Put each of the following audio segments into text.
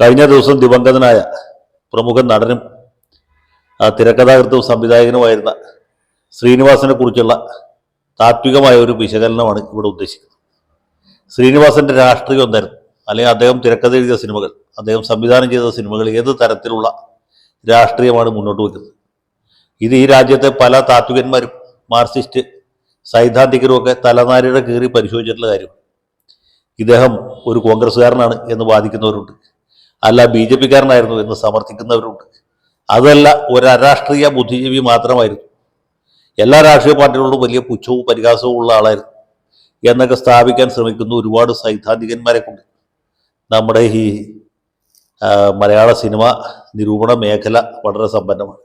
കഴിഞ്ഞ ദിവസം ദിവംഗതനായ പ്രമുഖ നടനും തിരക്കഥാകൃത്തും സംവിധായകനുമായിരുന്ന ശ്രീനിവാസനെ കുറിച്ചുള്ള താത്വികമായ ഒരു വിശകലനമാണ് ഇവിടെ ഉദ്ദേശിക്കുന്നത്. ശ്രീനിവാസന്റെ രാഷ്ട്രീയം എന്തായിരുന്നു? അല്ലെങ്കിൽ അദ്ദേഹം തിരക്കഥ എഴുതിയ സിനിമകൾ അദ്ദേഹം സംവിധാനം ചെയ്ത സിനിമകൾ ഏത് തരത്തിലുള്ള രാഷ്ട്രീയമാണ് മുന്നോട്ട് വയ്ക്കുന്നത്? ഇത് ഈ രാജ്യത്തെ പല താത്വികന്മാരും മാർക്സിസ്റ്റ് സൈദ്ധാന്തികരും ഒക്കെ തലനാരിയുടെ കീറി പരിശോധിച്ചിട്ടുള്ള കാര്യം ഇദ്ദേഹം ഒരു കോൺഗ്രസ്സുകാരനാണ് എന്ന് വാദിക്കുന്നവരുണ്ട്. അല്ല ബി ജെ പിക്കാരനായിരുന്നു എന്ന് സമർത്ഥിക്കുന്നവരുണ്ട്. അതല്ല ഒരു അരാഷ്ട്രീയ ബുദ്ധിജീവി മാത്രമായിരുന്നു. എല്ലാ രാഷ്ട്രീയ പാർട്ടികളോടും വലിയ പുച്ഛവും പരിഹാസവും ഉള്ള ആളായിരുന്നു. എന്നൊക്കെ സ്ഥാപിക്കാൻ ശ്രമിക്കുന്ന ഒരുപാട് സൈദ്ധാന്തികന്മാരെ കൊണ്ട് നമ്മുടെ ഈ മലയാള സിനിമ നിരൂപണ മേഖല വളരെ സമ്പന്നമാണ്.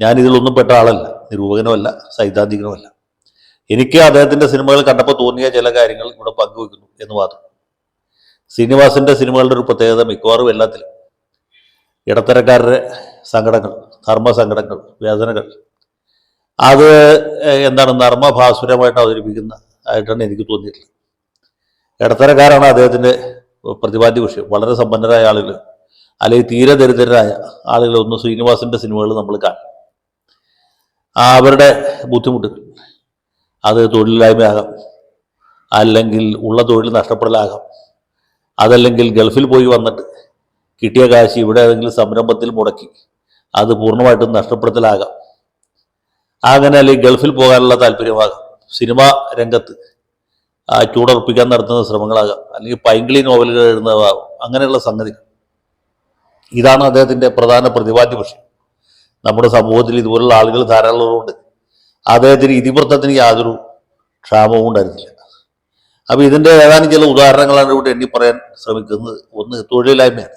ഞാനിതിലൊന്നും പെട്ട ആളല്ല. നിരൂപകനുമല്ല സൈദ്ധാന്തികനുമല്ല. എനിക്ക് അദ്ദേഹത്തിന്റെ സിനിമകൾ കണ്ടപ്പോൾ തോന്നിയ ചില കാര്യങ്ങൾ ഇവിടെ പങ്കുവെക്കുന്നു എന്ന് മാത്രം. ശ്രീനിവാസന്റെ സിനിമകളുടെ ഒരു പ്രത്യേകത മിക്കവാറും എല്ലാത്തിലും. ഇടത്തരക്കാരുടെ സങ്കടങ്ങൾ ധർമ്മസങ്കടങ്ങൾ വേദനകൾ. അത് എന്താണ് നർമ്മഭാസുരമായിട്ട് അവതരിപ്പിക്കുന്ന ആയിട്ടാണ് എനിക്ക് തോന്നിയിട്ടുള്ളത്. ഇടത്തരക്കാരാണ് അദ്ദേഹത്തിന്റെ പ്രതിപാദ്യ വിഷയം. വളരെ സമ്പന്നരായ ആളുകൾ അല്ലെങ്കിൽ തീരെ ദരിദ്രരായ ആളുകൾ ഒന്ന് ശ്രീനിവാസന്റെ സിനിമകൾ നമ്മൾ കാണും. അവരുടെ ബുദ്ധിമുട്ടുകൾ. അത് തൊഴിലില്ലായ്മയാകാം അല്ലെങ്കിൽ ഉള്ള തൊഴിൽ നഷ്ടപ്പെടലാകാം അതല്ലെങ്കിൽ ഗൾഫിൽ പോയി വന്നിട്ട് കിട്ടിയ കാശ് ഇവിടെ ഏതെങ്കിലും സംരംഭത്തിൽ മുടക്കി. അത് പൂർണമായിട്ടും നഷ്ടപ്പെടുത്തലാകാം. അങ്ങനെ അല്ലെങ്കിൽ ഗൾഫിൽ പോകാനുള്ള താല്പര്യമാകാം. സിനിമ രംഗത്ത് ചൂടുറപ്പിക്കാൻ നടത്തുന്ന ശ്രമങ്ങളാകാം. അല്ലെങ്കിൽ പൈങ്കിളി നോവലുകൾ എഴുതുന്നതാകാം. അങ്ങനെയുള്ള സംഗതികൾ ഇതാണ് അദ്ദേഹത്തിന്റെ പ്രധാന പ്രതിപാദ്യ വിഷയം നമ്മുടെ സമൂഹത്തിൽ ഇതുപോലുള്ള ആളുകൾ ധാരാളമുണ്ട് അദ്ദേഹത്തിന് ഇതിവൃത്തത്തിന് യാതൊരു ക്ഷാമവും ഉണ്ടായിരുന്നില്ല. അപ്പൊ ഇതിന്റെ ഏതാനും ചില ഉദാഹരണങ്ങളാണ് ഇവിടെ എണ്ണി പറയാൻ ശ്രമിക്കുന്നത്. ഒന്ന് തൊഴിലില്ലായ്മയാണ്.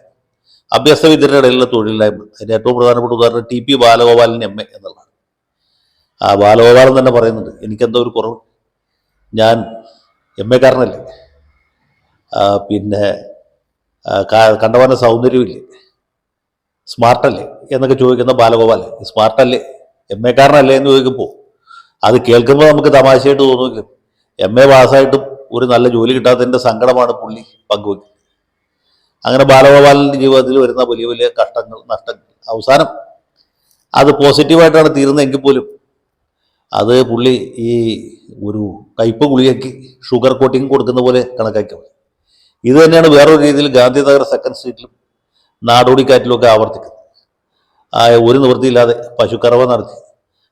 അഭ്യസ്തവിദ്യരുടെ ഇടയിലുള്ള തൊഴിലില്ലായ്മ. അതിന്റെ ഏറ്റവും പ്രധാനപ്പെട്ട ഉദാഹരണം T P Balagopalan M A എന്നുള്ളതാണ്. ആ ബാലഗോപാലൻ തന്നെ പറയുന്നുണ്ട് എനിക്കെന്തോ ഒരു കുറവ്. ഞാൻ എം എ കാരനല്ലേ പിന്നെ കണ്ടവാന സൗന്ദര്യമില്ലേ. സ്മാർട്ടല്ലേ. എന്നൊക്കെ ചോദിക്കുന്ന ബാലഗോപാലൻ സ്മാർട്ടല്ലേ? എം എ കാരനല്ലേ എന്ന് ചോദിക്കുമ്പോൾ അത് കേൾക്കുമ്പോൾ നമുക്ക് തമാശയായിട്ട് തോന്നുമെങ്കിലും എം എ പാസ്സായിട്ടും ഒരു നല്ല ജോലി കിട്ടാത്തതിന്റെ സങ്കടമാണ് പുള്ളി പങ്കുവെക്കുക അങ്ങനെ ബാലഗോപാലന്റെ ജീവിതത്തിൽ വരുന്ന വലിയ വലിയ കഷ്ടങ്ങൾ നഷ്ടങ്ങൾ. അവസാനം അത് പോസിറ്റീവായിട്ടാണ് തീരുന്നതെങ്കിൽ പോലും അത് പുള്ളി ഈ ഒരു കയ്പ് ഗുളികയ്ക്ക് ഷുഗർ കോട്ടിങ് കൊടുക്കുന്ന പോലെ കണക്കാക്കി. ഇത് തന്നെയാണ് വേറൊരു രീതിയിൽ ഗാന്ധിനഗർ സെക്കൻഡ് സ്ട്രീറ്റിലും നാടോടിക്കാറ്റിലും ഒക്കെ ആവർത്തിക്കുന്നത്. ഒരു നിവൃത്തിയില്ലാതെ പശുക്കറവ നടത്തി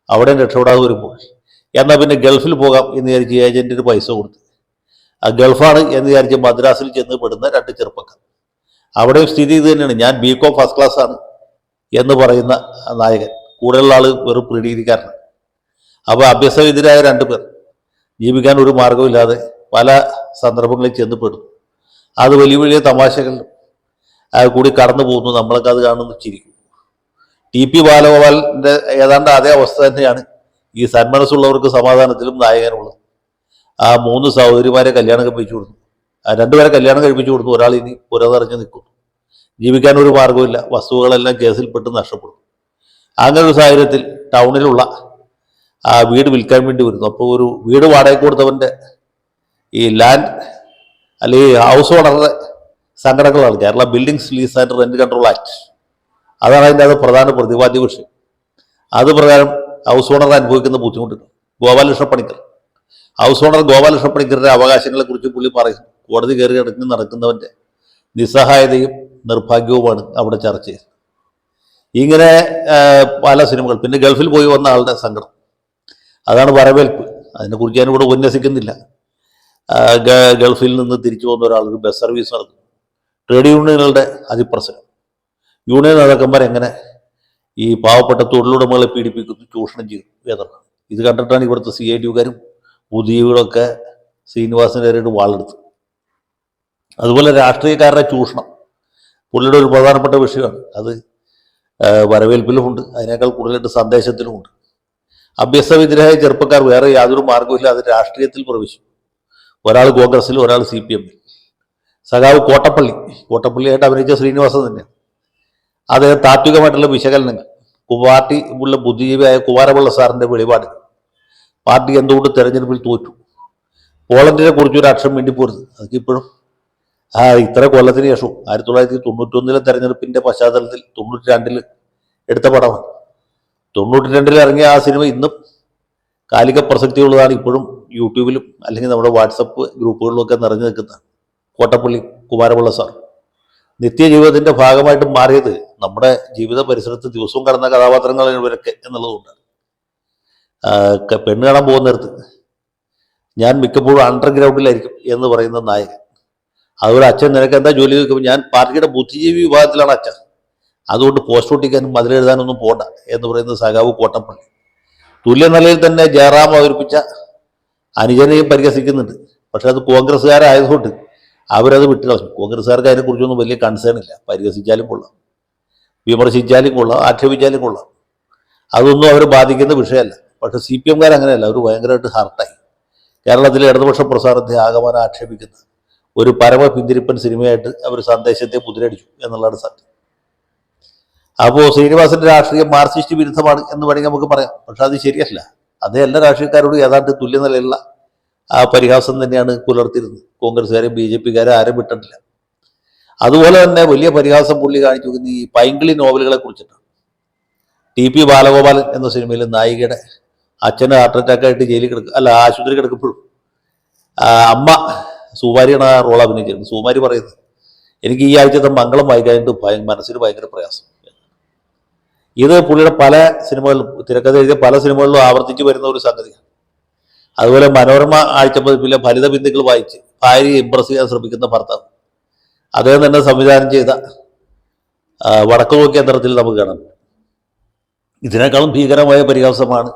അവിടെ രക്ഷപ്പെടാതെ വരുമ്പോൾ എന്നാൽ പിന്നെ ഗൾഫിൽ പോകാം എന്ന് വിചാരിച്ച് ഏജന്റിന് പൈസ കൊടുത്തു. ആ ഗൾഫാണ് എന്ന് വിചാരിച്ച് മദ്രാസിൽ ചെന്ന് പെടുന്ന രണ്ട് ചെറുപ്പക്കാർ. അവിടെ സ്ഥിതി ഇത് തന്നെയാണ്. ഞാൻ ബി കോം ഫസ്റ്റ് ക്ലാസ് ആണ് എന്ന് പറയുന്ന നായകൻ. കൂടെയുള്ള ആൾ വെറും പ്രീഡിഗ്രിക്കാരനാണ് അപ്പോൾ രണ്ട് പേർ. ജീവിക്കാൻ ഒരു മാർഗമില്ലാതെ പല സന്ദർഭങ്ങളിൽ ചെന്ന് പെടുന്നു അത് വലിയ വലിയ തമാശകൾ. കൂടി കടന്നു പോകുന്നു. നമ്മളൊക്കെ അത് കാണുന്നു ചിരിക്കും ടി പി ബാലഗോപാലിന്റെ ഏതാണ്ട് അതേ അവസ്ഥ തന്നെയാണ് ഈ സന്മനസ്സുള്ളവർക്ക് സമാധാനത്തിലും നായകനുള്ളത്. ആ മൂന്ന് സഹോദരിമാരെ കല്യാണം കഴിപ്പിച്ചു കൊടുത്തു. ആ രണ്ടുപേരെ കല്യാണം കഴിപ്പിച്ചു കൊടുത്തു. ഒരാൾ ഇനി പുരതറിഞ്ഞ് നിൽക്കും ജീവിക്കാൻ ഒരു മാർഗമില്ല വസ്തുക്കളെല്ലാം കേസിൽപ്പെട്ട് നഷ്ടപ്പെടും അങ്ങനെ ഒരു സാഹചര്യത്തിൽ ടൗണിലുള്ള ആ വീട് വിൽക്കാൻ വേണ്ടി വരുന്നു. അപ്പോൾ ഒരു വീട് വാടകയ്ക്ക് കൊടുത്തവന്റെ ഈ ലാൻഡ് അല്ലെങ്കിൽ ഹൗസ് ഓണറുടെ സംഘടനകളാണ്. Kerala buildings lease and rent control act. അതാണ് അതിന്റെ അത് പ്രധാന പ്രതിപാദ്യ വിഷയം. അത് പ്രകാരം ഹൗസ് ഓണർ അനുഭവിക്കുന്ന ബുദ്ധിമുട്ടുകൾ ഗോപാലകൃഷ്ണ പണിക്കർ ഹൗസ് ഓണർ ഗോപാലകൃഷ്ണ പണിക്കരുടെ അവകാശങ്ങളെ കുറിച്ച് പുള്ളി പറയും. കോടതി കയറി കിടന്ന് നടക്കുന്നവന്റെ നിസ്സഹായതയും നിർഭാഗ്യവുമാണ് അവിടെ ചർച്ച ചെയ്യുന്നത് ഇങ്ങനെ പല സിനിമകൾ പിന്നെ ഗൾഫിൽ പോയി വന്ന ആളുടെ സങ്കടം. അതാണ് വരവേൽപ്പ്. അതിനെക്കുറിച്ച് ഞാനിവിടെ ഉന്നസിക്കുന്നില്ല ഗൾഫിൽ നിന്ന് തിരിച്ചു വന്ന ഒരാൾ ഒരു ബസ് സർവീസ് നടത്തുന്നു. ട്രേഡ് യൂണിയനുകളുടെ അതിപ്രസരം. യൂണിയൻ നേതാക്കന്മാർ എങ്ങനെ ഈ പാവപ്പെട്ട തൊഴിലുടമകളെ പീഡിപ്പിക്കുന്നു ചൂഷണം ചെയ്യുന്നു വേദന. ഇത് കണ്ടിട്ടാണ് ഇവിടുത്തെ സി ഐ ടിക്കാരും ബുദ്ധിജീവികളൊക്കെ ശ്രീനിവാസനെതിരായിട്ട് വാളെടുത്തു. അതുപോലെ രാഷ്ട്രീയക്കാരുടെ ചൂഷണം. പുള്ളിയുടെ ഒരു പ്രധാനപ്പെട്ട വിഷയമാണ്. അത് വരവേൽപ്പിലുമുണ്ട്. അതിനേക്കാൾ കൂടുതലായിട്ട് സന്ദേശത്തിലുമുണ്ട്. അഭ്യസ്ത അഭ്യസ്തവിദ്യരായ ചെറുപ്പക്കാർ വേറെ യാതൊരു മാർഗവുമില്ലാതെ രാഷ്ട്രീയത്തിൽ പ്രവേശിച്ചു ഒരാൾ കോൺഗ്രസിൽ ഒരാൾ സി പി എമ്മിൽ സഖാവ് കോട്ടപ്പള്ളി. കോട്ടപ്പള്ളിയായിട്ട് അഭിനയിച്ച ശ്രീനിവാസൻ തന്നെയാണ്. അദ്ദേഹം താത്വികമായിട്ടുള്ള വിശകലനങ്ങൾ. പാർട്ടി ഉള്ള ബുദ്ധിജീവിയായ കുമാരപിള്ള സാറിന്റെ വെളിപാട്. പാർട്ടി എന്തുകൊണ്ട് തെരഞ്ഞെടുപ്പിൽ തോറ്റു? പോളണ്ടിനെ കുറിച്ച് ഒരു അക്ഷരം വേണ്ടി പോരുത്. അതൊക്കെ ഇപ്പോഴും. ആ ഇത്ര കൊല്ലത്തിന് ശേഷം ആയിരത്തി തൊള്ളായിരത്തി തൊണ്ണൂറ്റൊന്നിലെ തെരഞ്ഞെടുപ്പിന്റെ പശ്ചാത്തലത്തിൽ തൊണ്ണൂറ്റി രണ്ടിൽ എടുത്ത പടമാണ്. തൊണ്ണൂറ്റി രണ്ടിൽ ഇറങ്ങിയ ആ സിനിമ ഇന്നും കാലിക പ്രസക്തിയുള്ളതാണ് ഇപ്പോഴും യൂട്യൂബിലും അല്ലെങ്കിൽ നമ്മുടെ വാട്സപ്പ് ഗ്രൂപ്പുകളിലും ഒക്കെ നിറഞ്ഞു നിൽക്കുന്ന കോട്ടപ്പള്ളി കുമാരപിള്ള സാർ. നിത്യജീവിതത്തിന്റെ ഭാഗമായിട്ട് മാറിയത് നമ്മുടെ ജീവിത പരിസരത്ത് ദിവസവും കടന്ന കഥാപാത്രങ്ങൾ ഇവരൊക്കെ ക- പെണ്ണ് കാണാൻ പോകുന്നിടത്ത് ഞാൻ മിക്കപ്പോഴും അണ്ടർഗ്രൗണ്ടിലായിരിക്കും എന്ന് പറയുന്ന നായകൻ. അതുപോലെ അച്ഛൻ നിനക്ക് എന്താ ജോലി ചോദിക്കുമ്പോൾ ഞാൻ പാർട്ടിയുടെ ബുദ്ധിജീവി വിഭാഗത്തിലാണ് അച്ഛൻ. അതുകൊണ്ട് പോസ്റ്റ് ഒട്ടിക്കാനും മതിലെഴുതാനൊന്നും പോണ്ട എന്ന് പറയുന്ന സഖാവ് കോട്ടപ്പള്ളി. തുല്യ നിലയിൽ തന്നെ ജയറാം അവതരിപ്പിച്ച അനുജനെയും പരിഹസിക്കുന്നുണ്ട്. പക്ഷെ അത് കോൺഗ്രസ്സുകാരായതുകൊണ്ട് അവരത് വിട്ടുകളഞ്ഞു കോൺഗ്രസ്സുകാർക്ക് അതിനെക്കുറിച്ചൊന്നും വലിയ കൺസേൺ ഇല്ല. പരിഹസിച്ചാലും കൊള്ളാം. വിമർശിച്ചാലും കൊള്ളാം. ആക്ഷേപിച്ചാലും കൊള്ളാം. അതൊന്നും അവർ ബാധിക്കുന്ന വിഷയമല്ല. പക്ഷേ സി പി എംകാർ അങ്ങനെയല്ല. അവർ ഭയങ്കരമായിട്ട് ഹർട്ടായി കേരളത്തിലെ ഇടതുപക്ഷ പ്രസാരത്തെ ആകമാനം ആക്ഷേപിക്കുന്ന ഒരു പരമ പിന്തിരിപ്പൻ സിനിമയായിട്ട് അവർ സന്ദേശത്തെ മുദ്രയടിച്ചു എന്നുള്ളതാണ് സത്യം. അപ്പോൾ ശ്രീനിവാസന്റെ രാഷ്ട്രീയം മാർക്സിസ്റ്റ് വിരുദ്ധമാണ് എന്ന് വേണമെങ്കിൽ നമുക്ക് പറയാം. പക്ഷെ അത് ശരിയല്ല. അതേ എല്ലാ രാഷ്ട്രീയക്കാരോടും ഏതാണ്ട് തുല്യ നിലയിലുള്ള ആ പരിഹാസം തന്നെയാണ് പുലർത്തിയിരുന്നത്. കോൺഗ്രസ്സുകാരെയും ബി ജെ പിക്കാരെ ആരും വിട്ടിട്ടില്ല. അതുപോലെ തന്നെ വലിയ പരിഹാസം പുള്ളി കാണിച്ചു ഈ പൈങ്കിളി നോവലുകളെ കുറിച്ചിട്ടാണ്. ടി പി ബാലഗോപാലൻ എന്ന സിനിമയിൽ നായികയുടെ അച്ഛന് ഹാർട്ട് അറ്റാക്ക് ആയിട്ട് ജയിലിൽ കിടക്കുക അല്ല ആശുപത്രി കിടക്കുമ്പോഴും അമ്മ സുമാരിയാണ് ആ റോൾ അഭിനയിച്ചിരുന്നത്. സുമാരി പറയുന്നത് എനിക്ക് ഈ ആഴ്ചത്തെ മംഗളം വായിക്കാനായിട്ട് മനസ്സിന് ഭയങ്കര പ്രയാസം. ഇത് പുള്ളിയുടെ പല സിനിമകളിലും തിരക്കഥ എഴുതിയ പല സിനിമകളിലും ആവർത്തിച്ച് വരുന്ന ഒരു സംഗതിയാണ്. അതുപോലെ മനോരമ ആഴ്ചപ്പതിപ്പിലെ ഫലിത ബിന്ദുക്കൾ വായിച്ച് ഭാര്യയെ ഇമ്പ്രസ് ചെയ്യാൻ ശ്രമിക്കുന്ന ഭർത്താവ്. അദ്ദേഹം തന്നെ സംവിധാനം ചെയ്ത ആ, വടക്കു നോക്കിയ തരത്തിൽ നമുക്ക് കാണാം. ഇതിനേക്കാളും ഭീകരമായ പരിഹാസമാണ്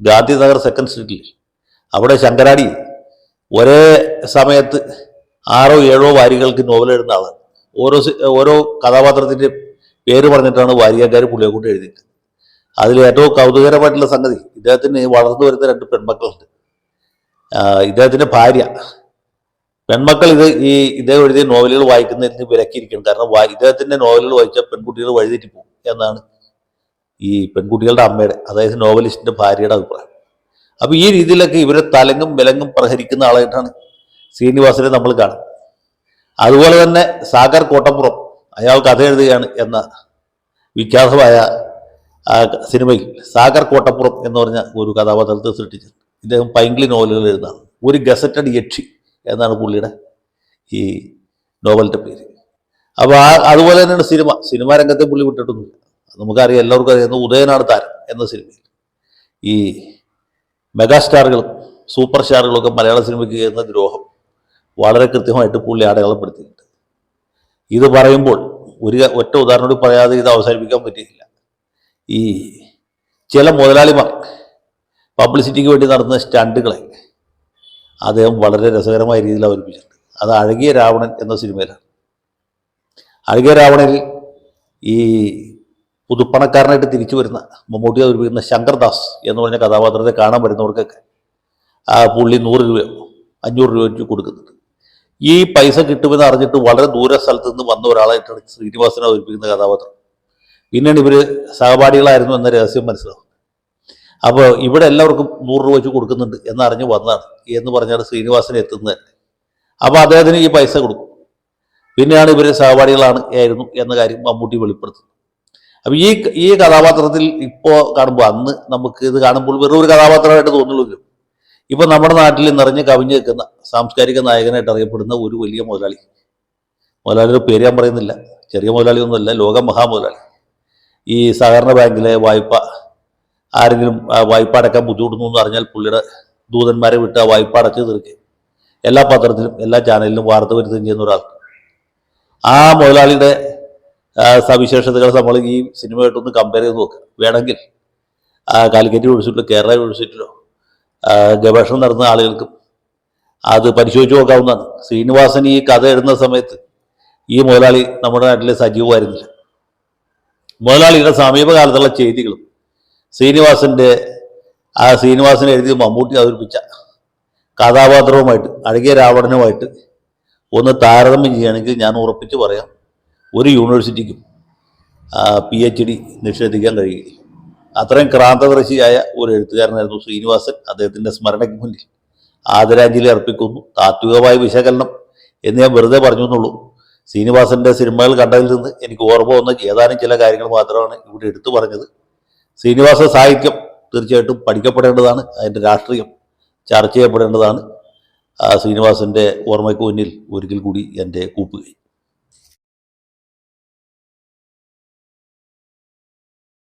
ഗാന്ധിനഗർ സെക്കൻഡ് സ്ട്രീറ്റിൽ അവിടെ ശങ്കരാടി ഒരേ സമയത്ത് ആറോ ഏഴോ വാരികൾക്ക് നോവൽ എഴുതുന്ന ആളാണ്. ഓരോ ഓരോ കഥാപാത്രത്തിന്റെ പേര് പറഞ്ഞിട്ടാണ് വാരികക്കാർ പുള്ളിയെ കൊണ്ട് എഴുതിയിട്ട് അതിൽ ഏറ്റവും കൗതുകരമായിട്ടുള്ള സംഗതി ഇദ്ദേഹത്തിന് വളർന്നു വരുന്ന രണ്ട് പെൺമക്കളുണ്ട്. ആ, ഇദ്ദേഹത്തിന്റെ ഭാര്യ. പെൺമക്കൾ ഇത് ഈ ഇദ്ദേഹം എഴുതിയ നോവലുകൾ വായിക്കുന്നതിന് വിലക്കിയിരിക്കണം കാരണം ഇദ്ദേഹത്തിന്റെ നോവലുകൾ വായിച്ചാൽ പെൺകുട്ടികൾ വഴിതെറ്റി പോകും എന്നാണ് ഈ പെൺകുട്ടികളുടെ അമ്മയുടെ അതായത് നോവലിസ്റ്റിന്റെ ഭാര്യയുടെ അഭിപ്രായം. അപ്പോൾ ഈ രീതിയിലൊക്കെ ഇവരെ തലങ്ങും വിലങ്ങും പ്രഹരിക്കുന്ന ആളായിട്ടാണ് ശ്രീനിവാസനെ നമ്മൾ കാണുന്നത്. അതുപോലെ തന്നെ സാഗർ കോട്ടപ്പുറം അയാൾ കഥ എഴുതുകയാണ് എന്ന വിഖ്യാതമായ സിനിമയിൽ സാഗർ കോട്ടപ്പുറം എന്ന് പറഞ്ഞ ഒരു കഥാപാത്രത്തെ സൃഷ്ടിച്ചത്. ഇദ്ദേഹം പൈങ്കിളി നോവലുകൾ എഴുതുന്നതാണ് ഒരു ഗസറ്റഡ് യക്ഷി എന്നാണ് പുള്ളിയുടെ ഈ നോവലിന്റെ പേര്. അപ്പോൾ ആ അതുപോലെ തന്നെയാണ് സിനിമ. സിനിമാ രംഗത്തെ പുള്ളി വിട്ടിട്ടൊന്നുമില്ല. നമുക്കറിയാം എല്ലാവർക്കും അറിയുന്ന ഉദയനാട് താരം എന്ന സിനിമയിൽ. ഈ മെഗാസ്റ്റാറുകളും സൂപ്പർ സ്റ്റാറുകളൊക്കെ മലയാള സിനിമയ്ക്ക് ചെയ്യുന്ന ദ്രോഹം വളരെ കൃത്യമായിട്ട് പുള്ളി അടയാളപ്പെടുത്തിയിട്ടുണ്ട്. ഇത് പറയുമ്പോൾ ഒരു ഒറ്റ ഉദാഹരണം പറയാതെ ഇത് അവസാനിപ്പിക്കാൻ പറ്റിയില്ല ഈ ചില മുതലാളിമാർ പബ്ലിസിറ്റിക്ക് വേണ്ടി നടത്തുന്ന സ്റ്റണ്ടുകളെ അദ്ദേഹം വളരെ രസകരമായ രീതിയിൽ അവതരിപ്പിച്ചിട്ടുണ്ട്. അത് അഴകിയ രാവണൻ എന്ന സിനിമയിലാണ്. അഴകിയ രാവണനിൽ ഈ പുതുപ്പണക്കാരനായിട്ട് തിരിച്ചു വരുന്ന മമ്മൂട്ടി അവതരിപ്പിക്കുന്ന ശങ്കർദാസ് എന്ന് പറഞ്ഞ കഥാപാത്രത്തെ കാണാൻ വരുന്നവർക്കൊക്കെ ആ പുള്ളി നൂറ് രൂപയോ അഞ്ഞൂറ് രൂപ വെച്ച് കൊടുക്കുന്നുണ്ട്. ഈ പൈസ കിട്ടുമെന്ന് അറിഞ്ഞിട്ട് വളരെ ദൂര സ്ഥലത്ത് നിന്ന് വന്ന ഒരാളായിട്ടാണ് ശ്രീനിവാസനെ അവതരിപ്പിക്കുന്ന കഥാപാത്രം. പിന്നീട് ഇവർ സഹപാഠികളായിരുന്നു എന്ന രഹസ്യം മനസ്സിലാവും. അപ്പോൾ ഇവിടെ എല്ലാവർക്കും നൂറ് രൂപ വെച്ച് കൊടുക്കുന്നുണ്ട് എന്നറിഞ്ഞ് വന്നതാണ്. എന്ന് പറഞ്ഞാണ് ശ്രീനിവാസിനെ എത്തുന്നത്. അപ്പോൾ അദ്ദേഹത്തിന് ഈ പൈസ കൊടുക്കും. പിന്നെയാണ് ഇവരെ സഹപാഠികളാണ് ആയിരുന്നു എന്ന കാര്യം മമ്മൂട്ടി വെളിപ്പെടുത്തുന്നത് അപ്പോൾ ഈ ഈ കഥാപാത്രത്തിൽ ഇപ്പോൾ കാണുമ്പോൾ അന്ന് നമുക്ക് ഇത് കാണുമ്പോൾ വെറും ഒരു കഥാപാത്രമായിട്ട് തോന്നുള്ളൂ ഇപ്പം നമ്മുടെ നാട്ടിൽ നിറഞ്ഞ് കവിഞ്ഞ് നിൽക്കുന്ന സാംസ്കാരിക നായകനായിട്ട് അറിയപ്പെടുന്ന ഒരു വലിയ മുതലാളി. മുതലാളിയുടെ പേര് ഞാൻ പറയുന്നില്ല. ചെറിയ മുതലാളി ഒന്നുമല്ല ലോക മഹാമുതലാളി. ഈ സഹകരണ ബാങ്കിലെ വായ്പ ആരെങ്കിലും വായ്പ അടക്കാൻ ബുദ്ധിമുട്ടുന്നു എന്ന് അറിഞ്ഞാൽ പുള്ളിയുടെ ദൂതന്മാരെ വിട്ട് ആ വായ്പ അടച്ചു തീർക്കുക. എല്ലാ പത്രത്തിലും എല്ലാ ചാനലിലും വാർത്ത വരുത്തുകയും ചെയ്യുന്ന ഒരാൾ. ആ മുതലാളിയുടെ സവിശേഷതകൾ നമ്മൾ ഈ സിനിമയായിട്ടൊന്ന് കമ്പയർ ചെയ്ത് നോക്കുക. വേണമെങ്കിൽ കാലിക്കറ്റ് യൂണിവേഴ്സിറ്റിയിലോ കേരള യൂണിവേഴ്സിറ്റിയിലോ ഗവേഷണം നടന്ന ആളുകൾക്കും അത് പരിശോധിച്ച് നോക്കാവുന്നതാണ്. ശ്രീനിവാസൻ ഈ കഥ എഴുതുന്ന സമയത്ത് ഈ മുതലാളി നമ്മുടെ നാട്ടിലെ സജീവമായിരുന്നില്ല. മുതലാളിയുടെ സമീപകാലത്തുള്ള ചെയ്തികളും ശ്രീനിവാസന്റെ ആ ശ്രീനിവാസൻ എഴുതിയ മമ്മൂട്ടി അവതരിപ്പിച്ച കഥാപാത്രവുമായിട്ട് അഴകിയ രാവണനുമായിട്ട് ഒന്ന് താരതമ്യം ചെയ്യുകയാണെങ്കിൽ ഞാൻ ഉറപ്പിച്ച് പറയാം ഒരു യൂണിവേഴ്സിറ്റിക്കും പി എച്ച് ഡി നിഷേധിക്കാൻ കഴിയില്ല. അത്രയും ക്രാന്തദർശിയായ ഒരു എഴുത്തുകാരനായിരുന്നു ശ്രീനിവാസൻ. അദ്ദേഹത്തിന്റെ സ്മരണയ്ക്ക് മുന്നിൽ ആദരാഞ്ജലി അർപ്പിക്കുന്നു. താത്വികമായ വിശകലനം എന്ന് ഞാൻ വെറുതെ പറഞ്ഞു എന്നുള്ളൂ. ശ്രീനിവാസന്റെ സിനിമകൾ കണ്ടതിൽ നിന്ന് എനിക്ക് ഓർമ്മ വന്ന ഏതാനും ചില കാര്യങ്ങൾ മാത്രമാണ് ഇവിടെ എടുത്തു പറഞ്ഞത്. ശ്രീനിവാസ സാഹിത്യം തീർച്ചയായിട്ടും പഠിക്കപ്പെടേണ്ടതാണ് അതിന്റെ രാഷ്ട്രീയം ചർച്ച ചെയ്യപ്പെടേണ്ടതാണ്. ആ ശ്രീനിവാസന്റെ ഓർമ്മയ്ക്ക് മുന്നിൽ ഒരിക്കൽ കൂടി എന്റെ കൂപ്പുകൈ.